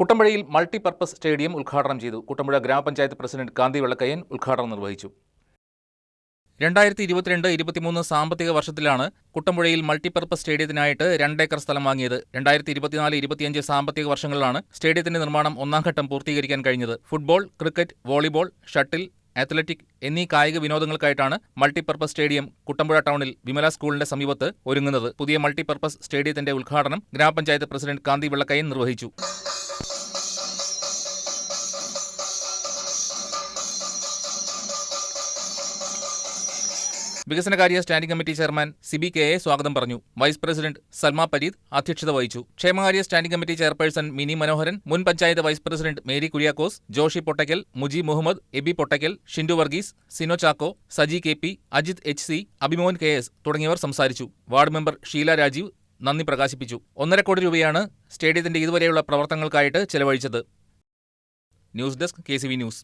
കുട്ടമ്പുഴയിൽ multipurpose stadium ഉദ്ഘാടനം ചെയ്തു കുട്ടമ്പുഴ ഗ്രാമപഞ്ചായത്ത് പ്രസിഡന്റ് കാന്തി വെള്ളക്കയ്യൻ ഉദ്ഘാടനം നിർവഹിച്ചു. രണ്ടായിരത്തി ഇരുപത്തിരണ്ട് ഇരുപത്തിമൂന്ന് സാമ്പത്തിക വർഷത്തിലാണ് കുട്ടമ്പുഴയിൽ മൾട്ടിപർപ്പസ് സ്റ്റേഡിയത്തിനായിട്ട് രണ്ടേക്കർ സ്ഥലം വാങ്ങിയത്. രണ്ടായിരത്തി ഇരുപത്തിനാല് ഇരുപത്തിയഞ്ച് സാമ്പത്തിക വർഷങ്ങളിലാണ് സ്റ്റേഡിയത്തിന്റെ നിർമ്മാണം ഒന്നാം ഘട്ടം പൂർത്തീകരിക്കാൻ കഴിഞ്ഞത്. Football cricket volleyball shuttle athletic എന്നീ കായിക വിനോദങ്ങൾക്കായിട്ടാണ് മൾട്ടിപർപ്പസ് സ്റ്റേഡിയം കുട്ടമ്പുഴ ടൗണിൽ വിമല സ്കൂളിന്റെ സമീപത്ത് ഒരുങ്ങുന്നത്. പുതിയ മൾട്ടിപർപ്പസ് സ്റ്റേഡിയത്തിന്റെ ഉദ്ഘാടനം ഗ്രാമപഞ്ചായത്ത് പ്രസിഡന്റ് കാന്തി വെള്ളക്കയൻ നിർവഹിച്ചു. വികസനകാര്യ standing committee chairman Siby K A സ്വാഗതം പറഞ്ഞു. വൈസ് പ്രസിഡന്റ് സൽമ പരീദ് അധ്യക്ഷത വഹിച്ചു. ക്ഷേമകാര്യ standing committee chairperson Mini Manoharan മുൻ panchayat vice president Mary Kuriakose Joshy Pottakkal Muji Muhammad Aby Pottakkal Shindu Varghese Sino Chacko Saji K P Ajith H C Abhimon K S തുടങ്ങിയവർ സംസാരിച്ചു. Ward member Sheela Rajeev നന്ദി പ്രകാശിപ്പിച്ചു. ഒന്നര കോടി രൂപയാണ് സ്റ്റേഡിയത്തിന്റെ ഇതുവരെയുള്ള പ്രവർത്തനങ്ങൾക്കായിട്ട് ചെലവഴിച്ചത്. News desk K news.